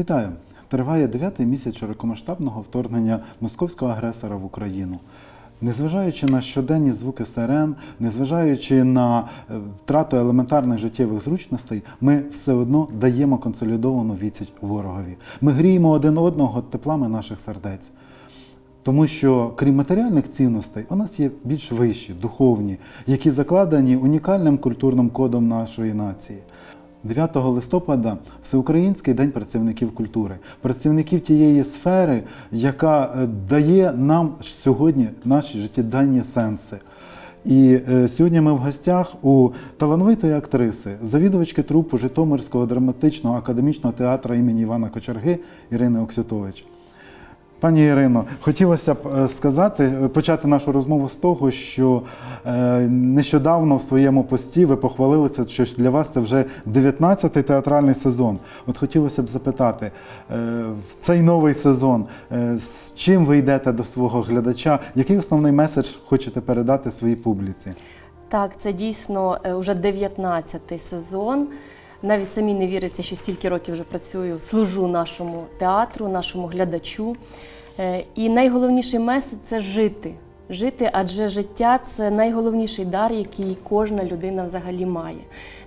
Вітаю! Триває дев'ятий місяць широкомасштабного вторгнення московського агресора в Україну. Незважаючи на щоденні звуки сирен, незважаючи на е, втрату елементарних життєвих зручностей, ми все одно даємо консолідовану відсіч ворогові. Ми гріємо один одного теплами наших сердець. Тому що крім матеріальних цінностей, у нас є більш вищі, духовні, які закладені унікальним культурним кодом нашої нації. 9 листопада Всеукраїнський день працівників культури, працівників тієї сфери, яка е, дає нам сьогодні наші життєдальні сенси. І е, сьогодні ми в гостях у талановитої актриси, завідувачки трупу Житомирського драматичного академічного театру імені Івана Кочерги Ірини Оксютович. Пані Ірино, хотілося б е, сказати, е, почати нашу розмову з того, що е, нещодавно в своєму пості ви похвалилися, що для вас це вже 19-й театральний сезон. От хотілося б запитати, в цей новий сезон з чим ви йдете до свого глядача? Який основний меседж хочете передати своїй публіці? Так, це дійсно вже 19-й сезон. Навіть самі не віриться, що стільки років вже працюю, служу нашому театру, нашому глядачу. Е, І найголовніший меседж це жити. Жити, адже життя це найголовніший дар, який кожна людина взагалі має.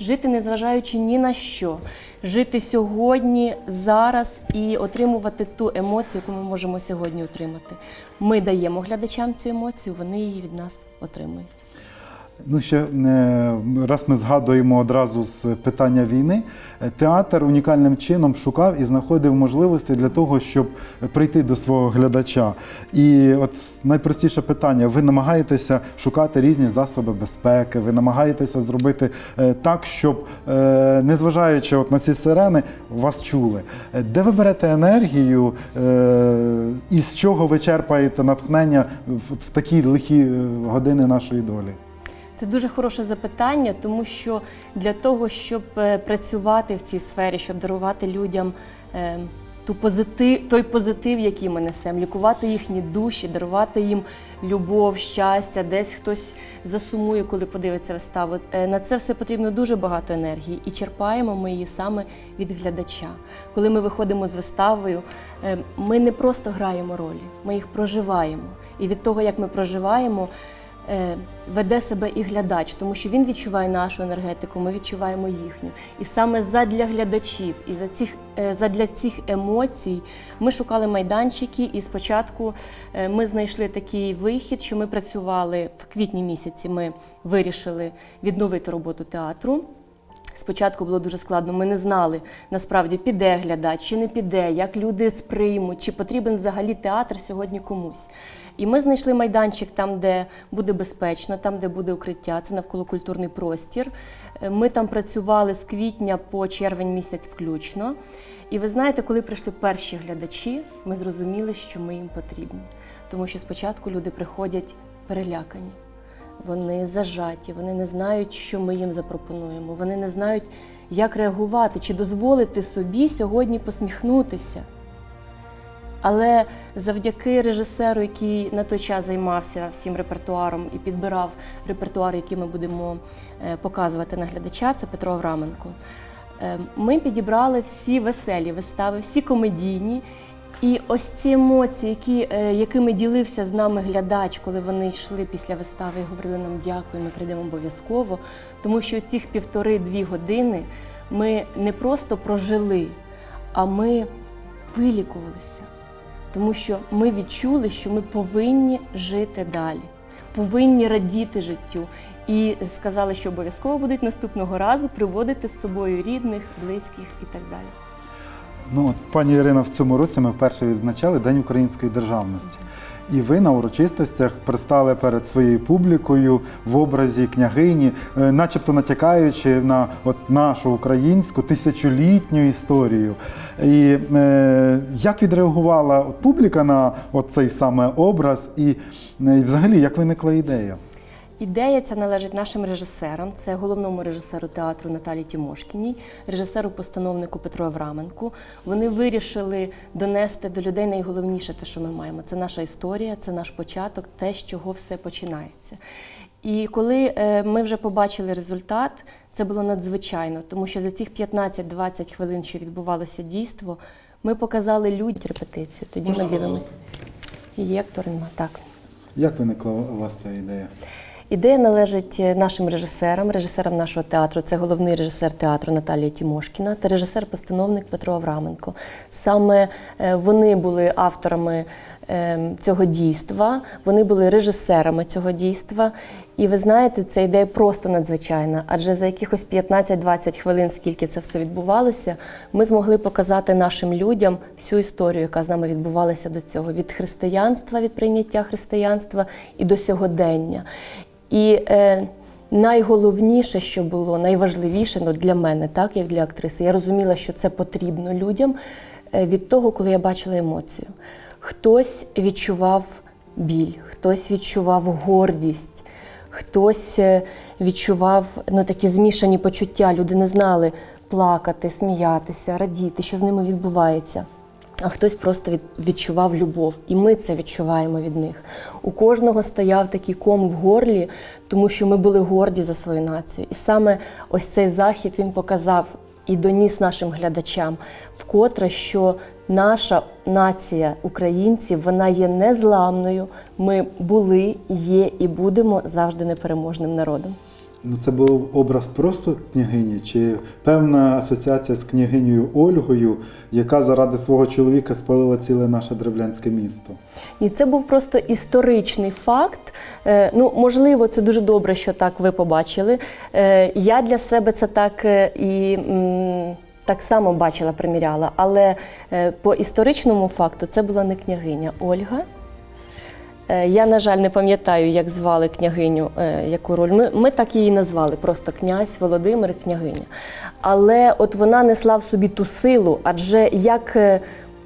Жити, незважаючи ні на що, жити сьогодні, зараз і отримувати ту емоцію, яку ми можемо сьогодні отримати. Ми даємо глядачам цю емоцію, вони її від нас отримують. Ну, ще е, раз ми згадуємо одразу з питання війни, е, театр унікальним чином шукав і знаходив можливості для того, щоб прийти до свого глядача. І от найпростіше питання: ви намагаєтеся шукати різні засоби безпеки, ви намагаєтеся зробити е, так, щоб, незважаючи от на ці сирени, вас чули. Де ви берете енергію і з чого ви черпаєте натхнення в, такі лихі години нашої долі? Це дуже хороше запитання, тому що для того, щоб е, працювати в цій сфері, щоб дарувати людям е, ту позитив, той позитив, який ми несемо, лікувати їхні душі, дарувати їм любов, щастя, десь хтось засумує, коли подивиться виставу. Е, На це все потрібно дуже багато енергії, і черпаємо ми її саме від глядача. Коли ми виходимо з виставою, ми не просто граємо ролі, ми їх проживаємо. І від того, як ми проживаємо, веде себе і глядач, тому що він відчуває нашу енергетику, ми відчуваємо їхню. І саме задля глядачів і за цих, е, задля цих емоцій ми шукали майданчики, і спочатку е, ми знайшли такий вихід, що ми працювали в квітні місяці. Ми вирішили відновити роботу театру. Спочатку було дуже складно. Ми не знали насправді піде глядач чи не піде, як люди сприймуть, чи потрібен взагалі театр сьогодні комусь. І ми знайшли майданчик там, де буде безпечно, там, де буде укриття, це навколокультурний простір. Е, Ми там працювали з квітня по червень місяць включно. І ви знаєте, коли прийшли перші глядачі, ми зрозуміли, що ми їм потрібні. Тому що спочатку люди приходять перелякані. Вони зажаті, вони не знають, що ми їм запропонуємо. Вони не знають, як реагувати, чи дозволити собі сьогодні посміхнутися. Але завдяки режисеру, який на той час займався всім репертуаром і підбирав репертуар, який ми будемо е, показувати на глядача, це Петро Авраменко. е, Ми підібрали всі веселі вистави, всі комедійні. І ось ці емоції, які, е, якими ділився з нами глядач, коли вони йшли після вистави і говорили нам дякую, ми прийдемо обов'язково. Тому що цих півтори-дві години ми не просто прожили, а ми вилікувалися. Тому що ми відчули, що ми повинні жити далі, повинні радіти життю. І сказали, що обов'язково будуть наступного разу приводити з собою рідних, близьких і так далі. Ну, от, пані Ірина, в цьому році ми вперше відзначали День української державності. І ви на урочистостях пристали перед своєю публікою в образі княгині, е, начебто натякаючи на от нашу українську тисячолітню історію. І е, як відреагувала публіка на цей саме образ, і, е, і взагалі як виникла ідея? Ідея ця належить нашим режисерам. Це головному режисеру театру Наталії Тімошкіній, режисеру-постановнику Петру Авраменку. Вони вирішили донести до людей найголовніше те, що ми маємо. Це наша історія, це наш початок, те, з чого все починається. І коли е, ми вже побачили результат, це було надзвичайно, тому що за цих 15-20 хвилин, що відбувалося дійство, Ми показали людям репетицію. Тоді ми дивимося. Є актори нема. Так. Як виникла у вас ця ідея? Ідея належить е, нашим режисерам, режисерам нашого театру. Це головний режисер театру Наталія Тімошкіна та режисер-постановник Петро Авраменко. Саме е, вони були авторами е, цього дійства, вони були режисерами цього дійства. І ви знаєте, ця ідея просто надзвичайна, адже за якихось 15-20 хвилин, скільки це все відбувалося, ми змогли показати нашим людям всю історію, яка з нами відбувалася до цього: від християнства, від прийняття християнства і до сьогодення. І е, найголовніше, що було, найважливіше ну, для мене, так як для актриси, я розуміла, що це потрібно людям е, від того, коли я бачила емоцію. Хтось відчував біль, хтось відчував гордість, хтось е, відчував ну, такі змішані почуття. Люди не знали плакати, сміятися, радіти, що з ними відбувається. А хтось просто від, відчував любов, і ми це відчуваємо від них. У кожного стояв такий ком в горлі, тому що ми були горді за свою націю. І саме ось цей захід він показав і доніс нашим глядачам вкотре, що наша нація українців вона є незламною. Ми були, є і будемо завжди непереможним народом. Ну, це був образ просто княгині, чи певна асоціація з княгинею Ольгою, яка заради свого чоловіка спалила ціле наше древлянське місто. Ні, це був просто історичний факт. Е, ну, можливо, це дуже добре, що так ви побачили. Е, я для себе це так е, і. м, Так само бачила, приміряла, але е, по історичному факту це була не княгиня Ольга. Е, Я, на жаль, не пам'ятаю, як звали княгиню, е, яку роль. Ми, ми так її назвали, просто князь Володимир княгиня. Але от вона несла в собі ту силу, адже як е,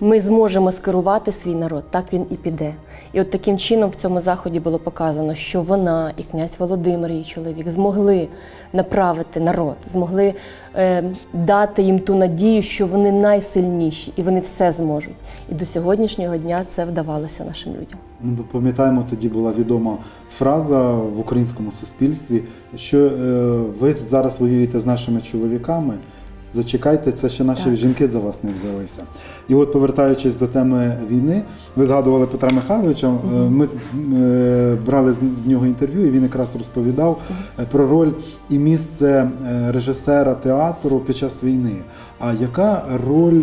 ми зможемо скерувати свій народ, так він і піде. І от таким чином в цьому заході було показано, що вона і князь Володимир, її чоловік, змогли направити народ, змогли е, дати їм ту надію, що вони найсильніші і вони все зможуть. І до сьогоднішнього дня це вдавалося нашим людям. Ну, Ми пам'ятаємо, тоді була відома фраза в українському суспільстві, що е, ви зараз воюєте з нашими чоловіками. Зачекайте, це ще наші Так. жінки за вас не взялися. І от, повертаючись до теми війни, ви згадували Петра Михайловича. е, Ми е, брали з нього інтерв'ю, і він якраз розповідав е, про роль і місце режисера театру під час війни. А яка роль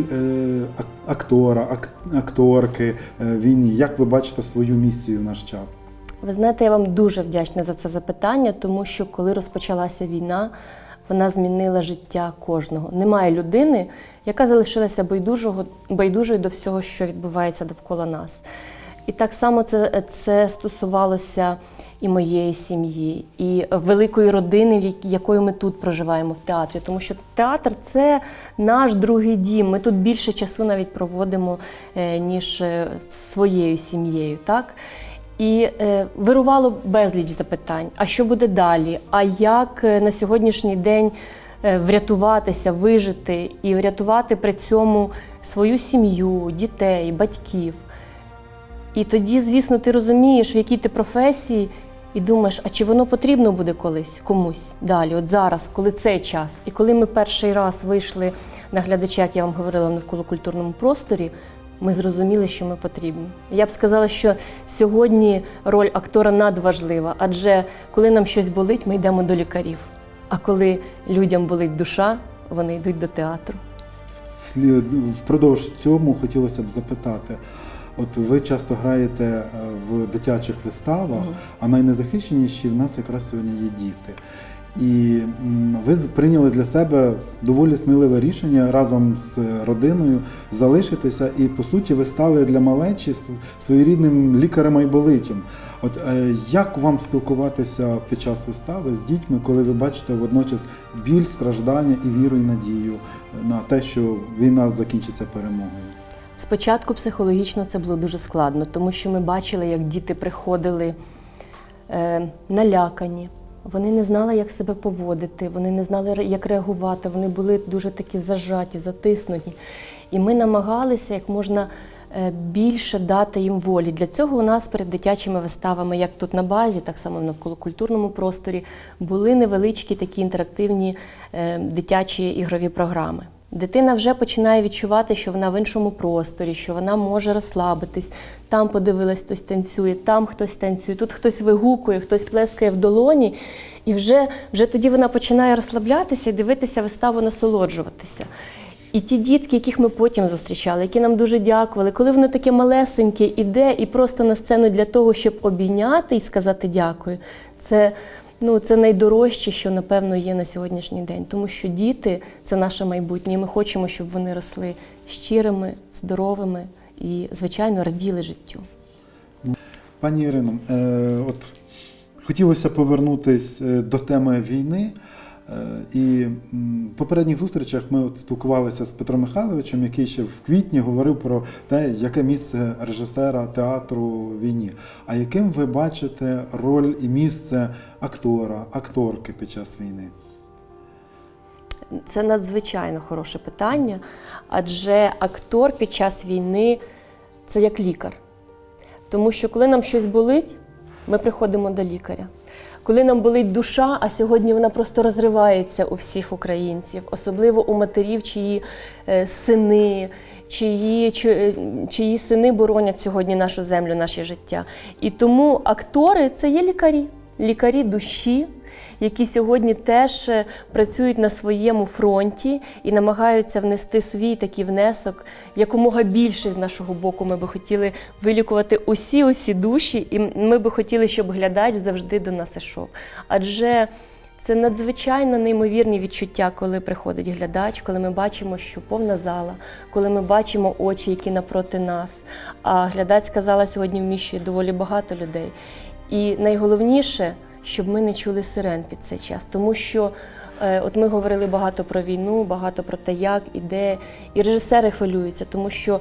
актора, ак- акторки війні? Як ви бачите свою місію в наш час? Ви знаєте, я вам дуже вдячна за це запитання, тому що коли розпочалася війна, вона змінила життя кожного. Немає людини, яка залишилася байдужого, байдужою до всього, що відбувається довкола нас. І так само це, це стосувалося і моєї сім'ї, і великої родини, в як- якою ми тут проживаємо в театрі. Тому що театр це наш другий дім. Ми тут більше часу навіть проводимо, е, ніж е, своєю сім'єю. Так? І е, вирувало безліч запитань: а що буде далі? А як е, на сьогоднішній день е, врятуватися, вижити і врятувати при цьому свою сім'ю, дітей, батьків? І тоді, звісно, ти розумієш, в якій ти професії, і думаєш, а чи воно потрібно буде колись комусь далі, от зараз, коли цей час. І коли ми перший раз вийшли на глядача, як я вам говорила, в навколокультурному просторі, ми зрозуміли, що ми потрібні. Я б сказала, що сьогодні роль актора надважлива, адже коли нам щось болить, ми йдемо до лікарів. А коли людям болить душа, вони йдуть до театру. Слід- Впродовж цьому хотілося б запитати. От ви часто граєте е, в дитячих виставах, а найнезахищеніші в нас якраз сьогодні є діти. І ви прийняли для себе доволі сміливе рішення разом з родиною залишитися, і по суті ви стали для малечі своєрідним лікарем айболитім. От е, як вам спілкуватися під час вистави з дітьми, коли ви бачите водночас біль, страждання і віру і надію на те, що війна закінчиться перемогою? Спочатку психологічно це було дуже складно, тому що ми бачили, як діти приходили е, налякані. Вони не знали, як себе поводити, вони не знали, як реагувати, вони були дуже такі зажаті, затиснуті. І ми намагалися як можна е, більше дати їм волі. Для цього у нас перед дитячими виставами, як тут на базі, так само в навколокультурному просторі, були невеличкі такі інтерактивні е, дитячі ігрові програми. Дитина вже починає відчувати, що вона в іншому просторі, що вона може розслабитись. Там подивилась, хтось танцює, там хтось танцює, тут хтось вигукує, хтось плескає в долоні. І вже, вже тоді вона починає розслаблятися і дивитися виставу, насолоджуватися. І ті дітки, яких ми потім зустрічали, які нам дуже дякували, коли воно таке малесеньке іде і просто на сцену для того, щоб обійняти і сказати дякую, це, ну, це найдорожче, що напевно є на сьогоднішній день. Тому що діти це наше майбутнє. Ми хочемо, щоб вони росли щирими, здоровими і, звичайно, раділи життю. Пані Ірино, е, от хотілося повернутися до теми війни. Е, І в попередніх зустрічах ми от спілкувалися з Петром Михайловичем, який ще в квітні говорив про те, яке місце режисера театру війні. А яким ви бачите роль і місце актора, акторки під час війни? Це надзвичайно хороше питання, адже актор під час війни це як лікар. Тому що коли нам щось болить, ми приходимо до лікаря. Коли нам болить душа, а сьогодні вона просто розривається у всіх українців, особливо у матерів, чиї е, сини, чиї, е, чиї сини боронять сьогодні нашу землю, наше життя. І тому актори це є лікарі, лікарі душі, які сьогодні теж е, працюють на своєму фронті і намагаються внести свій такий внесок. Якомога більше з нашого боку ми би хотіли вилікувати усі усі душі, і ми би хотіли, щоб глядач завжди до нас ішов. Адже це надзвичайно неймовірні відчуття, коли приходить глядач, коли ми бачимо, що повна зала, коли ми бачимо очі, які напроти нас. А глядач сказала сьогодні вміщує доволі багато людей. І найголовніше, щоб ми не чули сирен під цей час, тому що. е, От ми говорили багато про війну, багато про те, як і де. І режисери хвилюються, тому що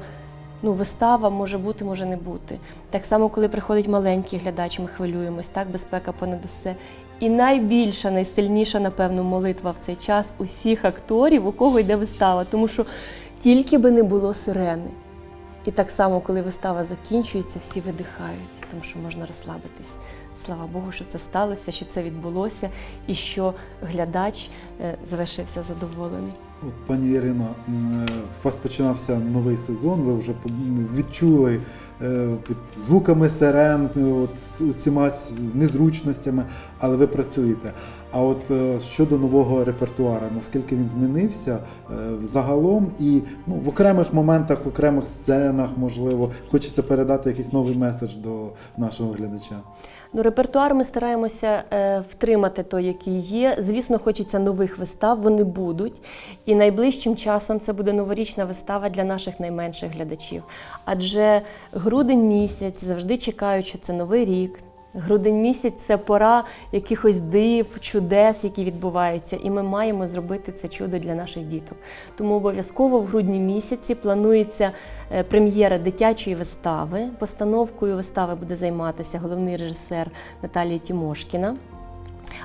ну, вистава може бути, може не бути. Так само, коли приходить маленький глядач, ми хвилюємось, так, безпека понад усе. І найбільша, найсильніша, напевно, молитва в цей час усіх акторів, у кого йде вистава, тому що тільки би не було сирени. І так само, коли вистава закінчується, всі видихають, тому що можна розслабитись. Слава Богу, що це сталося, що це відбулося, і що глядач е, залишився задоволений. От, пані Ірино, е, у вас починався новий сезон, ви вже відчули звуками сирен, е, от, усіма незручностями, але ви працюєте. А от е, щодо нового репертуару, наскільки він змінився е, загалом і ну, в окремих моментах, в окремих сценах, можливо, хочеться передати якийсь новий меседж до нашого глядача. Ну, репертуар ми стараємося е, втримати той, який є. Звісно, хочеться нових вистав, вони будуть. І найближчим часом це буде новорічна вистава для наших найменших глядачів. Адже грудень місяць завжди чекають, що це новий рік. Грудень місяць це пора якихось див, чудес, які відбуваються, і ми маємо зробити це чудо для наших діток. Тому обов'язково в грудні місяці планується е, прем'єра дитячої вистави. Постановкою вистави буде займатися головний режисер Наталія Тімошкіна.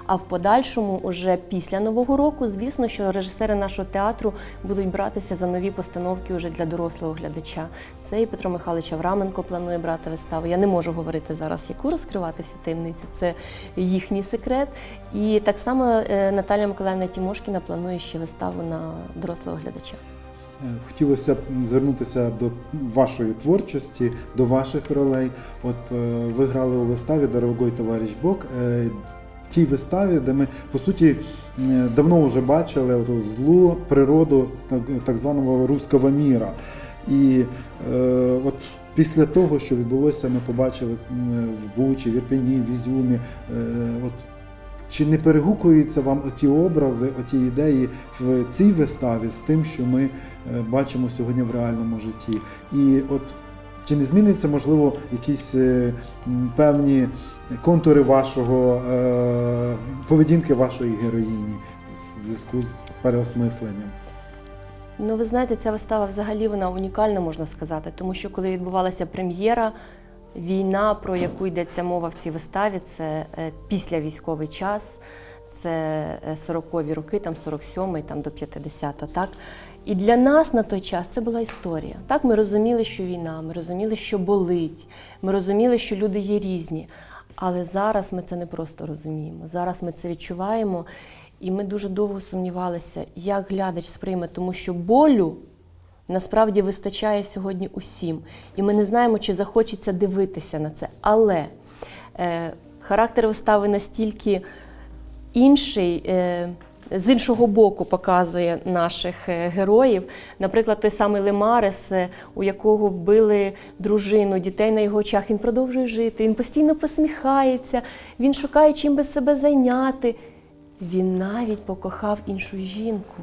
А в подальшому, уже після нового року, звісно, що режисери нашого театру будуть братися за нові постановки уже для дорослого глядача. Це і Петро Михайлович Авраменко планує брати виставу. Я не можу говорити зараз, яку розкривати всю таємницю. Це їхній секрет. І так само е, Наталія Миколаївна Тімошкіна планує ще виставу на дорослого глядача. Е, Хотілося б звернутися до вашої творчості, до ваших ролей. От е, ви грали у виставі Дорогой товариш Бог. Е, Тій виставі, де ми по суті е, давно вже бачили злу природу так, званого руського міра. І е, от після того, що відбулося, ми побачили в Бучі, в Ірпені, в Ізюмі. Е, от чи не перегукуються вам оті образи, оті ідеї в цій виставі з тим, що ми е, бачимо сьогодні в реальному житті? І от чи не зміниться, можливо, якісь е, певні контури вашого е, поведінки вашої героїні в зв'язку з переосмисленням? Ну, ви знаєте, ця вистава взагалі вона унікальна, можна сказати, тому що коли відбувалася прем'єра, війна, про яку йдеться мова в цій виставі, це е, післявійськовий час, це е, 40-ві роки, там 47-й, там до 50-го, так? І для нас на той час це була історія. Так, ми розуміли, що війна, ми розуміли, що болить, ми розуміли, що люди є різні. Але зараз ми це не просто розуміємо. Зараз ми це відчуваємо. І ми дуже довго сумнівалися, як глядач сприйме, тому що болю насправді вистачає сьогодні усім. І ми не знаємо, чи захочеться дивитися на це. Але е, характер вистави настільки інший. Е, з іншого боку показує наших е, героїв. Наприклад, той самий Лемарес, е, у якого вбили дружину, дітей на його очах. Він продовжує жити, він постійно посміхається, він шукає чим би себе зайняти. Він навіть покохав іншу жінку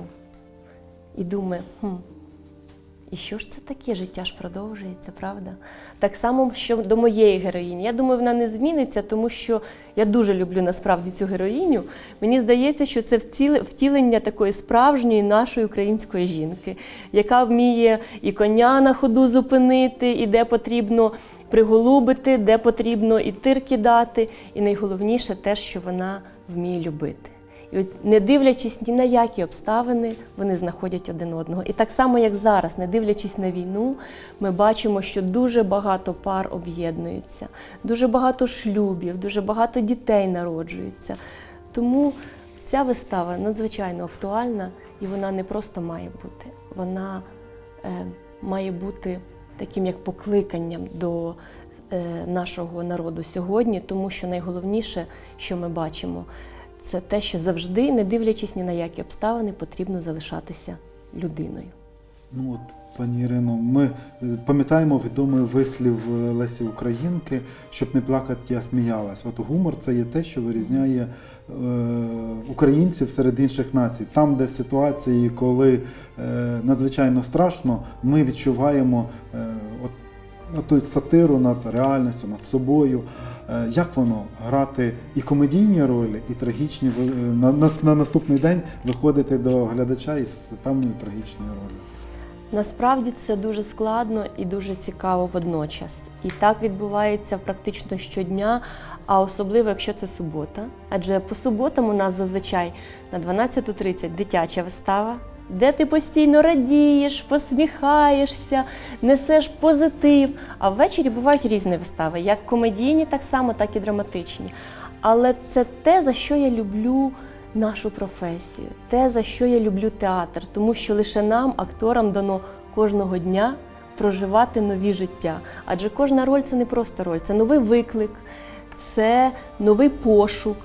і думає, хм, і що ж це таке? Життя ж продовжується, правда? Так само, що до моєї героїні. Я думаю, вона не зміниться, тому що я дуже люблю насправді цю героїню. Мені здається, що це втілення такої справжньої нашої української жінки, яка вміє і коня на ходу зупинити, і де потрібно приголубити, де потрібно і тир кидати. І найголовніше те, що вона вміє любити. І от не дивлячись ні на які обставини, вони знаходять один одного. І так само, як зараз, не дивлячись на війну, ми бачимо, що дуже багато пар об'єднуються, дуже багато шлюбів, дуже багато дітей народжується. Тому ця вистава надзвичайно актуальна, і вона не просто має бути, вона е, має бути таким як покликанням до е, нашого народу сьогодні, тому що найголовніше, що ми бачимо, це те, що завжди, не дивлячись ні на які обставини, потрібно залишатися людиною. Ну от, пані Ірино, ми е, пам'ятаємо відомий вислів е, Лесі Українки, щоб не плакати, я сміялась. От гумор це є те, що вирізняє е, українців серед інших націй. Там, де в ситуації, коли е, надзвичайно страшно, ми відчуваємо е, от, оту сатиру над реальністю, над собою. Е, Як воно грати і комедійні ролі, і трагічні е, на, на, на наступний день виходити до глядача із певною трагічною ролью? Насправді це дуже складно і дуже цікаво водночас. І так відбувається практично щодня, а особливо, якщо це субота. Адже по суботам у нас зазвичай на 12.30 дитяча вистава, де ти постійно радієш, посміхаєшся, несеш позитив. А ввечері бувають різні вистави, як комедійні, так само, так і драматичні. Але це те, за що я люблю нашу професію, те, за що я люблю театр, тому що лише нам, акторам, дано кожного дня проживати нові життя. Адже кожна роль це не просто роль, це новий виклик, це новий пошук.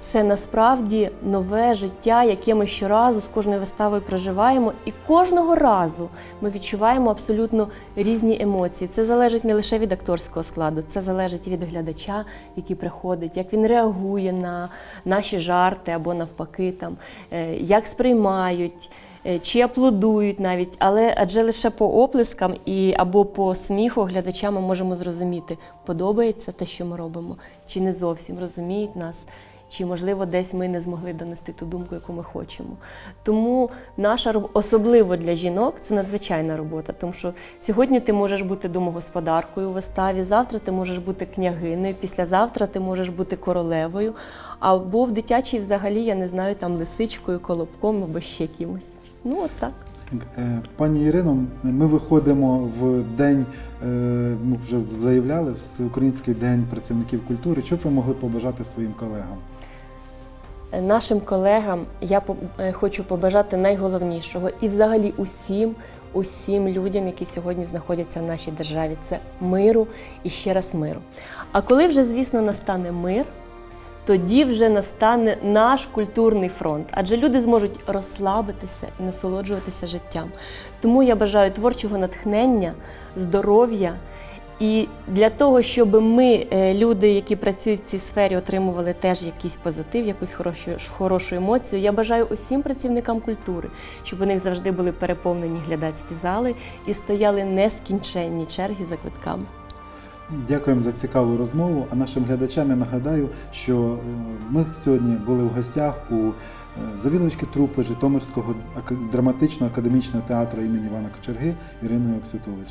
Це насправді нове життя, яке ми щоразу з кожною виставою проживаємо, і кожного разу ми відчуваємо абсолютно різні емоції. Це залежить не лише від акторського складу, це залежить від глядача, який приходить, як він реагує на наші жарти або навпаки, там, е, як сприймають. е, Чи аплодують навіть, але адже лише по оплескам і або по сміху глядача ми можемо зрозуміти, подобається те, що ми робимо, чи не зовсім розуміють нас, чи можливо десь ми не змогли донести ту думку, яку ми хочемо. Тому наша роб- особливо для жінок це надзвичайна робота, тому що сьогодні ти можеш бути домогосподаркою у виставі, завтра ти можеш бути княгинею, післязавтра ти можеш бути королевою, або в дитячій взагалі, я не знаю, там лисичкою, колобком або ще кимось. Ну от так. Е, Пані Ірино, ми виходимо в день, е, ми вже заявляли, Всеукраїнський день працівників культури. Що б ви могли побажати своїм колегам? Нашим колегам я е, хочу побажати найголовнішого і взагалі усім, усім людям, які сьогодні знаходяться в нашій державі. Це миру і ще раз миру. А коли вже, звісно, настане мир, тоді вже настане наш культурний фронт, адже люди зможуть розслабитися і насолоджуватися життям. Тому я бажаю творчого натхнення, здоров'я. І для того, щоб ми, е, люди, які працюють в цій сфері, отримували теж якийсь позитив, якусь хорошу, хорошу емоцію, я бажаю усім працівникам культури, щоб у них завжди були переповнені глядацькі зали і стояли нескінченні черги за квитками. Дякуємо за цікаву розмову. А нашим глядачам я нагадаю, що е, ми сьогодні були в гостях у е, завідувачки трупи Житомирського ака- драматично-академічного театру імені Івана Кочерги Іриною Оксютович.